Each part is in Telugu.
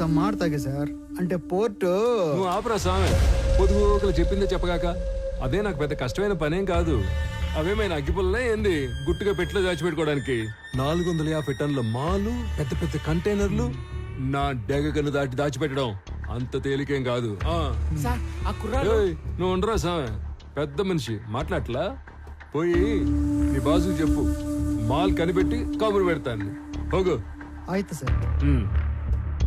ಸಮ್ ಮಾಡ್ತಾಗೆ ಸರ್ అంటే పోర్టు నువ్వు ఆపరా సామె పొదుగు ఒకరు చెప్పిందే చెప్పగాక అదే నాకు పెద్ద కష్టమైన పనేం కాదు అవేమైనా అగ్గిపుల్లనే ఏంది గుట్టుగా పెట్టిలో దాచిపెట్టుకోవడానికి నాలుగు వందల యాభై టన్నుల మాలు పెద్ద పెద్ద కంటైనర్లు నా డెగకను దాటి దాచిపెట్టడం అంత తేలికేం కాదు ఆ. సార్ ఆ కుర్రాడు ఏయ్, నువ్వు ఉండరా సామె పెద్ద మనిషి మాట్లాడలా పోయి నీ బాసుకు చెప్పు మాల్ కనిపెట్టి కబురు పెడతాను ಹೋಗು ಆಯ್ತು ಸರ್ ఉమ్.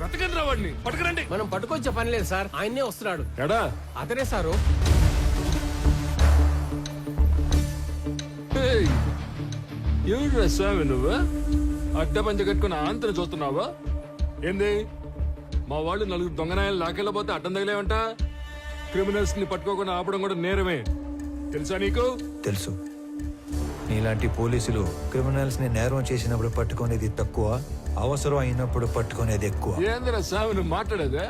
బ్రతకండి రా వాడిని. పట్టుకురండి. మనం పట్టుకొచ్చే పని లేదు సార్. ఆయన్నే వస్తున్నాడు. ఎడా? అతనే సారు. స్వామి నువ్వు? అడ్డ పంచ కట్టుకుని ఆంతను చూస్తున్నావా? ఏంది? మా వాళ్ళు నలుగురు దొంగనాయాలు లాకెళ్ళబోతే అడ్డం తగిలేవంట? క్రిమినల్స్ని పట్టుకోకుండా ఆపడం కూడా నేరమే. తెలుసా నీకు? తెలుసు. నీలాంటి పోలీసులు క్రిమినల్స్ని నేరం చేసినప్పుడు పట్టుకునేది తక్కువ అవసరం అయినప్పుడు పట్టుకునేది ఎక్కువ. ఏందిరా సామి నువ్వు మాట్లాడేదా?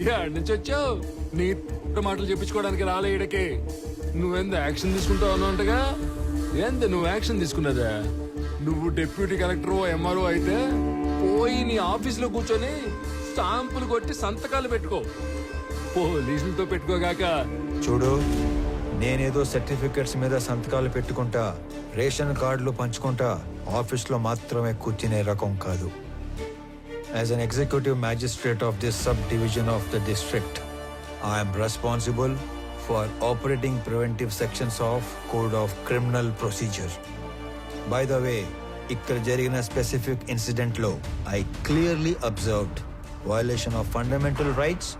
ఏడు నుంచి వచ్చావు? నీ మాటలు చెప్పించుకోవడానికి రాలే ఈడకి. నువ్వెంత యాక్షన్ తీసుకుంటావు అన్నట్టుగా? ఏంది నువ్వు యాక్షన్ తీసుకున్నదా? నువ్వు డిప్యూటీ కలెక్టర్ ఎంఆర్ఓ అయితే పోయి నీ ఆఫీసులో కూర్చొని స్టాంపులు కొట్టి సంతకాలు పెట్టుకో. పోలీసులతో పెట్టుకోగాక చూడు నేనేదో సర్టిఫికెట్స్ మీద సంతకాలు పెట్టుకుంటా రేషన్ కార్డులు పంచుకుంటా ఆఫీస్లో మాత్రమే కూర్చునే రకం కాదు. As an executive magistrate of this subdivision of the district I'm responsible for operating preventive sections of code of criminal procedure by the way ఇక్కడ జరిగిన specific ఇన్సిడెంట్లో I clearly observed violation of fundamental rights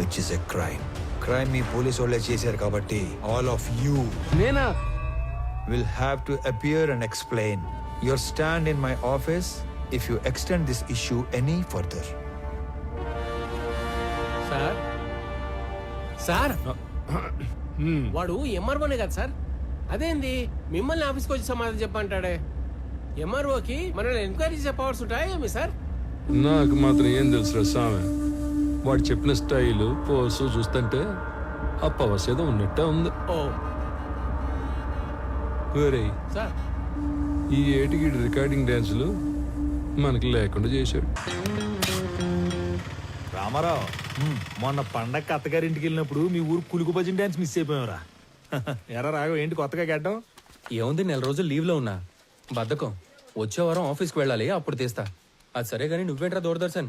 which is a crime crime me police వాళ్ళే చేశారు కాబట్టి ఆల్ ఆఫ్ యూ నేనా? will have to appear and explain your stand in my office if you extend this issue any further. Sir? Sir? వాడు ఎంఆర్ఓనే కదా సార్? అదేంది? మిమ్మల్ని ఆఫీస్కి వచ్చి సమాధానం చెప్పంటాడే ఎంఆర్ఓకి మనల్ని ఎంక్వైరీ చేసే పవర్స్ ఉంటాయా ఏమి సార్? నాకు మాత్రం ఏం తెలుసురా స్వామి వాడు చెప్పిన స్టైలు పోసు చూస్తుంటే ఆ పవర్స్ ఏదో ఉన్నట్టే ఉంది. ఓ. వేరేయ్ సార్. ఈ ఏటికి రికార్డింగ్ డ్యాన్సులు మనకి లేకుండా చేశాడు. రామారావు మొన్న పండగ అత్తగారింటికి వెళ్ళినప్పుడు మీ ఊరు కులుకు భజన డాన్స్ మిస్ అయిపోయావురా. ఎరా రాఘవ ఏంటి కొత్తగా గడ్డం? ఏముంది నెల రోజులు లీవ్లో ఉన్నా. బద్ధకం. వచ్చే వారం ఆఫీస్కి వెళ్ళాలి అప్పుడు తీస్తా. అది సరే కానీ నువ్వేంట్రా దూరదర్శన్?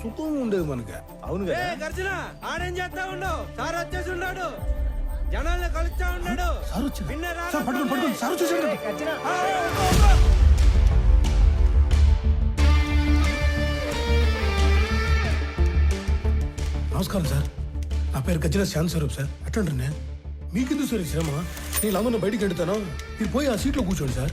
సుఖం ఉండేది మనకి అవును కదా? గర్జన ఆడేం చేస్తా ఉండవు సార్ వచ్చేసి ఉన్నాడు. జనాల్ని కలుస్తా ఉన్నాడు. సార్ వచ్చింది సార్ పట్టుకోండి పట్టుకోండి. సార్ వచ్చేసాడు నమస్కారం సార్. నా పేరు గజ్జల శాంత్ స్వరూప్ సార్. ఎట్లుంటారు నేను మీకెందుకు సార్ శ్రమ? నేను అందరిని బయటికి వెళ్తాను మీరు పోయి ఆ సీట్లో కూర్చోండి సార్.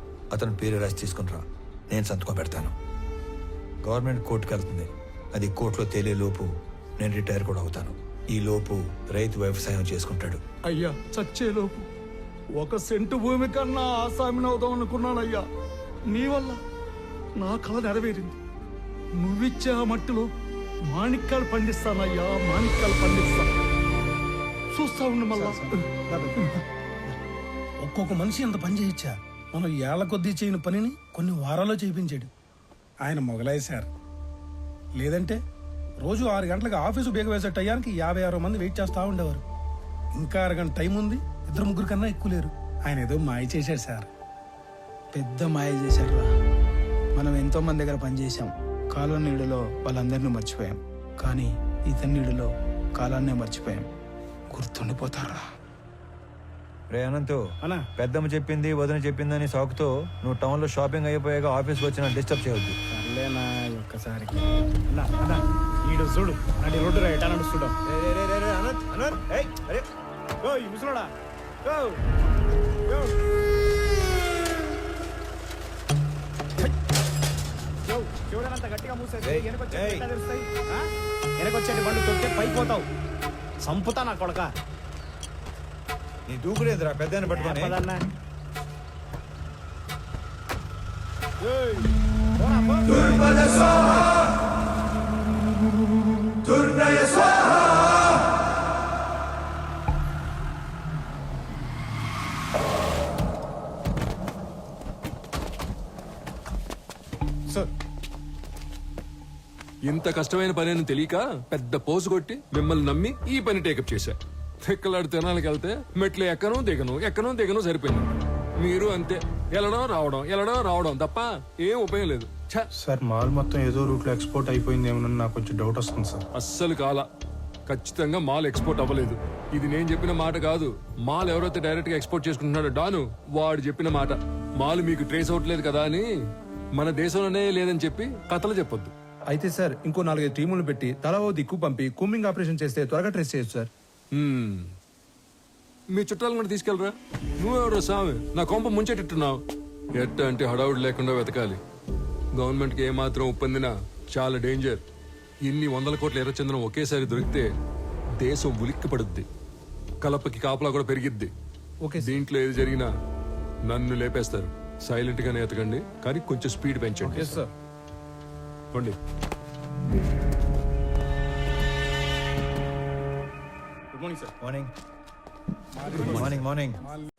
అతను పేరు రాసి తీసుకునిరా నేను సంతకం పెడతాను. గవర్నమెంట్ కోర్టుకి వెళ్తుంది. అది కోర్టులో తేలే లోపు నేను రిటైర్ కూడా అవుతాను. ఈ లోపు రైతు వ్యవసాయం చేసుకుంటాడు. అయ్యా చచ్చేలోపు ఒక సెంటు భూమి కన్నా ఆసామిని అవుదాం అనుకున్నానయ్యా. నీ వల్ల నా కళ నెరవేరింది. నువ్విచ్చే ఆ మట్టిలో మాణిక్యాలు పండిస్తానయ్యా మాణిక్యాలు పండిస్తా. చూస్తా ఉండు మళ్ళా. ఒక్కొక్క మనిషి ఎంత పని చేయొచ్చా మనం ఏళ్ళ కొద్దీ చేయని పనిని కొన్ని వారాల్లో చేయించాడు. ఆయన మొగలాయి సార్ లేదంటే రోజు ఆరు గంటలకు ఆఫీసు బేగ వేసే టయానికి యాభై ఆరు మంది వెయిట్ చేస్తూ ఉండేవారు. ఇంకా అరగంట టైం ఉంది ఇద్దరు ముగ్గురు కన్నా ఎక్కువ లేరు. ఆయన ఏదో మాయ చేశాడు సార్. పెద్ద మాయ చేశాడు రా. మనం ఎంతో మంది దగ్గర పనిచేసాం కాలం నీడలో వాళ్ళందరినీ మర్చిపోయాం. కానీ ఇతని నీడలో కాలాన్నే మర్చిపోయాం. గుర్తుండిపోతారా రే అనంతు పెద్దమ్మ చెప్పింది వదిన చెప్పిందని సాకుతో నువ్వు టౌన్లో షాపింగ్ అయిపోయాక ఆఫీస్కి వచ్చిన డిస్టర్బ్ చేయొద్దు. సర్లేనా ఒక్కసారికి. అన్నా అన్నా ఈడు చూడు నడి రోడ్డు రా ఎటా నడుస్తుడా ఓ ఈ ముసలోడా? ఓ ఓ. యో, చూడనంత గట్టిగా మూసేసి ఏయ్, వెనకొచ్చే ఏయ్. ఎట్లా తెలుస్తాయి? ఆ? వెనకొచ్చేటి బండి తొక్కితే పైపోతావు సంపుతా నా కొడక. నీ దూకుడేదిరా పెద్ద పట్టుకొని. ఇంత కష్టమైన పని అని తెలియక పెద్ద పోసు కొట్టి మిమ్మల్ని నమ్మి ఈ పని టేకప్ చేశా. తిక్కలాడు తినాలకి వెళ్తే మెట్లు ఎక్కను దిగను ఎక్కను దిగను సరిపోయింది. మీరు అంతే. వెళ్ళడం రావడం వెళ్ళడం రావడం తప్ప ఏం ఉపయోగం లేదు. సార్ మాల్ మొత్తం ఏదో రూట్లో ఎక్స్పోర్ట్ అయిపోయింది ఏమన్నా నాకు కొంచెం డౌట్ వస్తుంది సార్. అస్సలు కాల. ఖచ్చితంగా మాల్ ఎక్స్పోర్ట్ అవ్వలేదు. ఇది నేను చెప్పిన మాట కాదు. మాల్ ఎవరైతే డైరెక్ట్గా ఎక్స్పోర్ట్ చేసుకుంటున్నాడో డాను వాడు చెప్పిన మాట. మాల్ మీకు ట్రేస్ అవ్వట్లేదు కదా అని మన దేశంలోనే లేదని చెప్పి కథలు చెప్పొద్దు. అయితే సార్ ఇంకో నాలుగైదు టీములు పెట్టి తలా ఓ దిక్కు పంపి కూమింగ్ ఆపరేషన్ చేస్తే త్వరగా ట్రేస్ చేయొచ్చు సార్. మీ చుట్టాలను కూడా తీసుకెళ్ళరా? నువ్వెవరో సామి? నా కొంప ముంచేటట్టున్నావు. ఎట్ట అంటే హడావుడి లేకుండా వెతకాలి. గవర్నమెంట్కి ఏమాత్రం ఒప్పందినా చాలా డేంజర్. ఇన్ని వందల కోట్ల ఎర్రచందనం ఒకేసారి దొరికితే దేశం ఉలిక్కి పడుద్ది కలపకి కాపలా కూడా పెరిగిద్ది. ఓకే దీంట్లో ఏది జరిగినా నన్ను లేపేస్తారు. సైలెంట్ గానే ఎతకండి. కానీ కొంచెం స్పీడ్ పెంచండి. Sir. morning, sir. Morning. Morning, morning. morning.